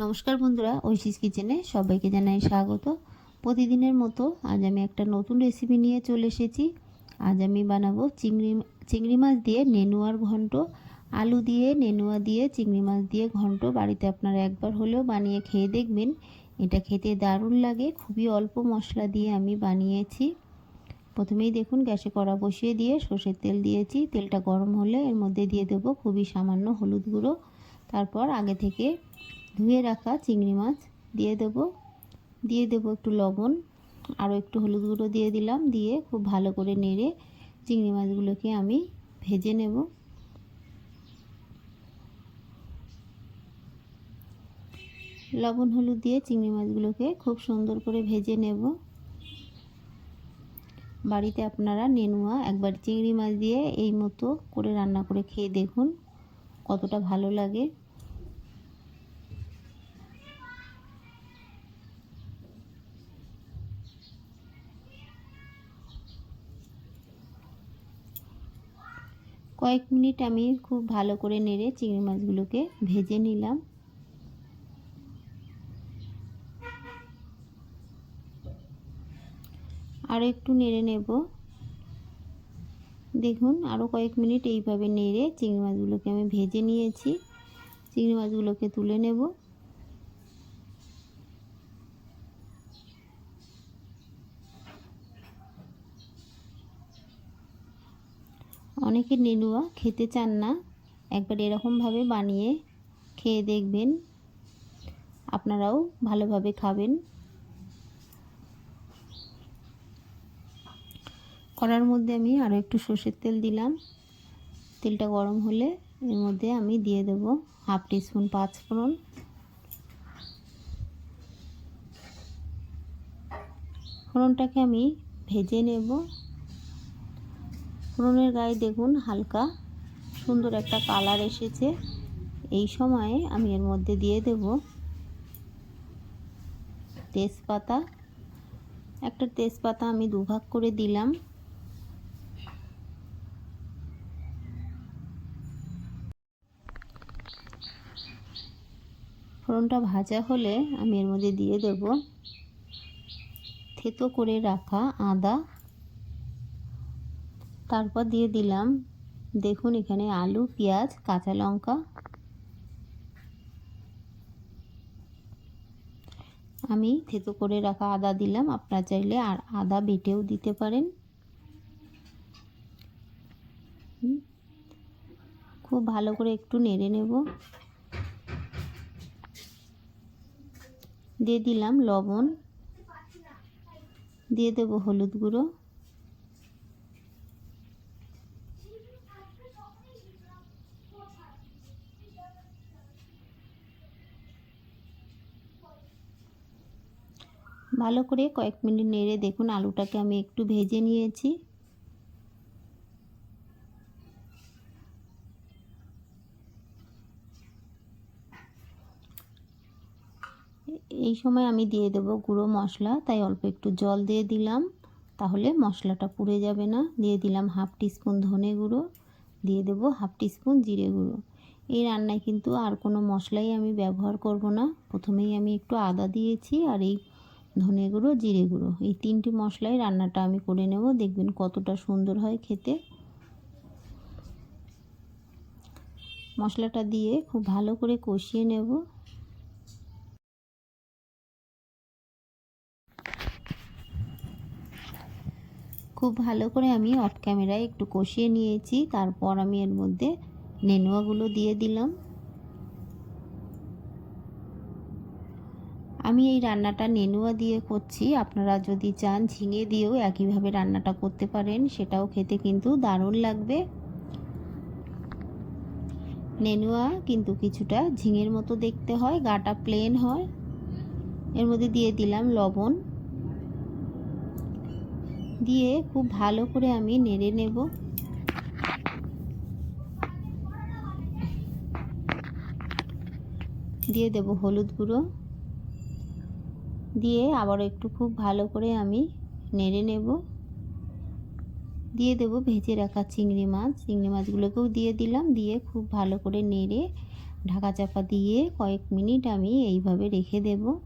নমস্কার বন্ধুরা, ঐশিস কিচেনে সবাইকে জানাই স্বাগত। প্রতিদিনের মতো আজ আমি একটা নতুন রেসিপি নিয়ে চলে এসেছি। আজ আমি বানাবো চিংড়ি চিংড়ি মাছ দিয়ে নেনুয়ার ঘন্ট। আলু দিয়ে নেনুয়া দিয়ে চিংড়ি মাছ দিয়ে ঘন্ট। বাড়িতে আপনারা একবার হলেও বানিয়ে খেয়ে দেখবেন। এটা খেতে দারুণ লাগে, খুবই অল্প মশলা দিয়ে আমি বানিয়েছি। প্রথমেই দেখুন, গ্যাসে কড়া বসিয়ে দিয়ে সর্ষের তেল দিয়েছি। তেলটা গরম হলে এর মধ্যে দিয়ে দেবো খুবই সামান্য হলুদ গুঁড়ো। তারপর আগে থেকে ধুয়ে রাখা চিংড়ি মাছ দিয়ে দেব। দিয়ে দেব একটু লবণ আরও একটু হলুদ গুঁড়ো দিয়ে দিলাম, দিয়ে খুব ভালো করে নেড়ে চিংড়ি মাছগুলোকে আমি ভেজে নেব। লবণ, হলুদ দিয়ে চিংড়ি মাছগুলোকে খুব সুন্দর করে ভেজে নেব। বাড়িতে আপনারা নেনুয়া একবার চিংড়ি মাছ দিয়ে এই মতো করে রান্না করে খেয়ে দেখুন, কতটা ভালো লাগে। কয়েক মিনিট আমি খুব ভালো করে নেড়ে চিংড়ি মাছগুলোকে ভেজে নিলাম। আরও একটু নেড়ে নেব। দেখুন আরও কয়েক মিনিট এইভাবে নেড়ে চিংড়ি মাছগুলোকে আমি ভেজে নিয়েছি। চিংড়ি মাছগুলোকে তুলে নেব। অনেকে নেনুয়া খেতে চান না। একবার এরকমভাবে বানিয়ে খেয়ে দেখবেন। আপনারাও ভালোভাবে খাবেন। কড়ার মধ্যে আমি আরও একটু সর্ষের তেল দিলাম। তেলটা গরম হলে এর মধ্যে আমি দিয়ে দেব হাফ টিস্পুন পাঁচ ফোড়ন ফোড়নটাকে আমি ভেজে নেব। ফোড়নের গায়ে দেখুন হালকা সুন্দর একটা কালার এসেছে। এই সময়ে আমি এর মধ্যে দিয়ে দেব তেজপাতা। একটা তেজপাতা আমি দুভাগ করে দিলাম। ফোড়নটা ভাজা হলে আমি এর মধ্যে দিয়ে দেব থেতো করে রাখা আদা। তারপর দিয়ে দিলাম, দেখুন এখানে আলু, পেঁয়াজ, কাঁচা লঙ্কা। আমি থেতো করে রাখা আদা দিলাম, আপনারা চাইলে আর আদা বেটেও দিতে পারেন। খুব ভালো করে একটু নেড়ে নেব। দিয়ে দিলাম লবণ, দিয়ে দেব হলুদ গুঁড়ো। ভালো করে কয়েক মিনিট নেড়ে দেখুন আলুটাকে আমি একটু ভেজে নিয়েছি। এই সময় আমি দিয়ে দেব গুঁড়ো মশলা, তাই অল্প একটু জল দিয়ে দিলাম। তাহলে মশলাটা পুড়ে যাবে না। দিয়ে দিলাম হাফ টিস্পুন ধনে গুঁড়ো, দিয়ে দেব হাফ টিস্পুন জিরে গুঁড়ো। এই রান্নায় কিন্তু আর কোনো মশলাই আমি ব্যবহার করব না। প্রথমেই আমি একটু আদা দিয়েছি আর এই ধনে গুঁড়ো, জিরে গুঁড়ো। এই তিনটি মশলাই রান্নাটা আমি করে নেব। দেখবেন কতটা সুন্দর হয় খেতে। মশলাটা দিয়ে খুব ভালো করে কষিয়ে নেব। খুব ভালো করে আমি অফ ক্যামেরায় একটু কষিয়ে নিয়েছি। তারপর আমি এর মধ্যে নেনুয়াগুলো দিয়ে দিলাম। আমি এই রান্নাটা নেনুয়া দিয়ে করছি। আপনারা যদি চান ঝিঙে দিয়েও একইভাবে রান্নাটা করতে পারেন, সেটাও খেতে কিন্তু দারুণ লাগবে। নেনুয়া কিন্তু কিছুটা ঝিঙের মতো দেখতে হয়, গাটা প্লেন হয়। এর মধ্যে দিয়ে দিলাম লবণ। দিয়ে খুব ভালো করে আমি নেড়ে নেব। দিয়ে দেব হলুদ গুঁড়ো। দিয়ে আবার একটু খুব ভালো করে আমি নেড়ে নেব। দিয়ে দেব ভেজে রাখা চিংড়ি মাছ। চিংড়ি মাছগুলোকেও দিয়ে দিলাম, দিয়ে খুব ভালো করে নেড়ে ঢাকা চাপা দিয়ে কয়েক মিনিট আমি এইভাবে রেখে দেব।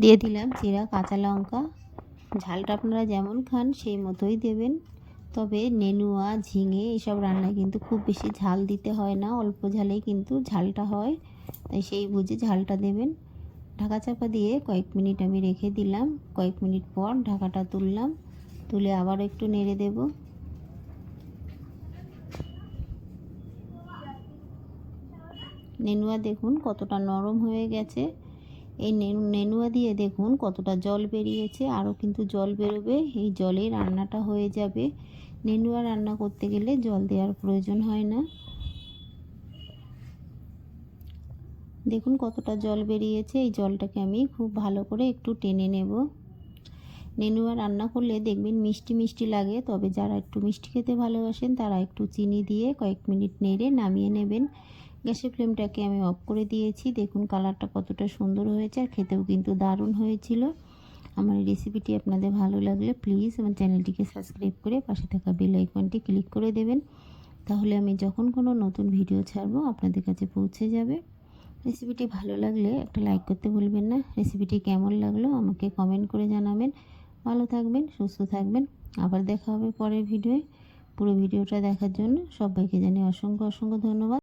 দিয়ে দিলাম জিরা, কাঁচা লঙ্কা। ঝালটা আপনারা যেমন খান, সেই মতোই দেবেন। তবে নেনুয়া, ঝিঙে এসব রান্নায় কিন্তু খুব বেশি ঝাল দিতে হয় না। অল্প ঝালেই কিন্তু ঝালটা হয়। তাই সেই বুঝে ঝালটা দেবেন। ঢাকা চাপা দিয়ে কয়েক মিনিট আমি রেখে দিলাম। কয়েক মিনিট পর ঢাকাটা তুললাম। তুলে আবার একটু নেড়ে দেব। নেনুয়া দেখুন কতটা নরম হয়ে গেছে। এই নেনুয়া দিয়ে দেখুন কতটা জল বেরিয়েছে। আরও কিন্তু জল বেরোবে, এই জলে রান্নাটা হয়ে যাবে। নেনুয়া রান্না করতে গেলে জল দেওয়ার প্রয়োজন হয় না। দেখুন কতটা জল বেরিয়েছে, এই জলটাকে আমি খুব ভালো করে একটু টেনে নেব। নেনুয়া রান্না করলে দেখবেন মিষ্টি মিষ্টি লাগে, তবে যারা একটু মিষ্টি খেতে ভালোবাসেন তারা একটু চিনি দিয়ে কয়েক মিনিট নেড়ে নামিয়ে নেবেন। গ্যাসের ফ্লেমটাকে আমি অফ করে দিয়েছি। দেখুন, কালারটা কতটা সুন্দর হয়েছে আর খেতেও কিন্তু দারুণ হয়েছিল। আমার এই রেসিপিটি আপনাদের ভালো লাগলে প্লিজ আমার চ্যানেলটিকে সাবস্ক্রাইব করে পাশে থাকা বেল আইকনটি ক্লিক করে দেবেন। তাহলে আমি যখন কোনো নতুন ভিডিও ছাড়বো, আপনাদের কাছে পৌঁছে যাবে। রেসিপিটি ভালো লাগলে একটা লাইক করতে ভুলবেন না। রেসিপিটি কেমন লাগল আমাকে কমেন্ট করে জানাবেন। ভালো থাকবেন, সুস্থ থাকবেন। আবার দেখা হবে পরের ভিডিওয়ে পুরো ভিডিওটা দেখার জন্য সবাইকে জানিয়ে অসংখ্য অসংখ্য ধন্যবাদ।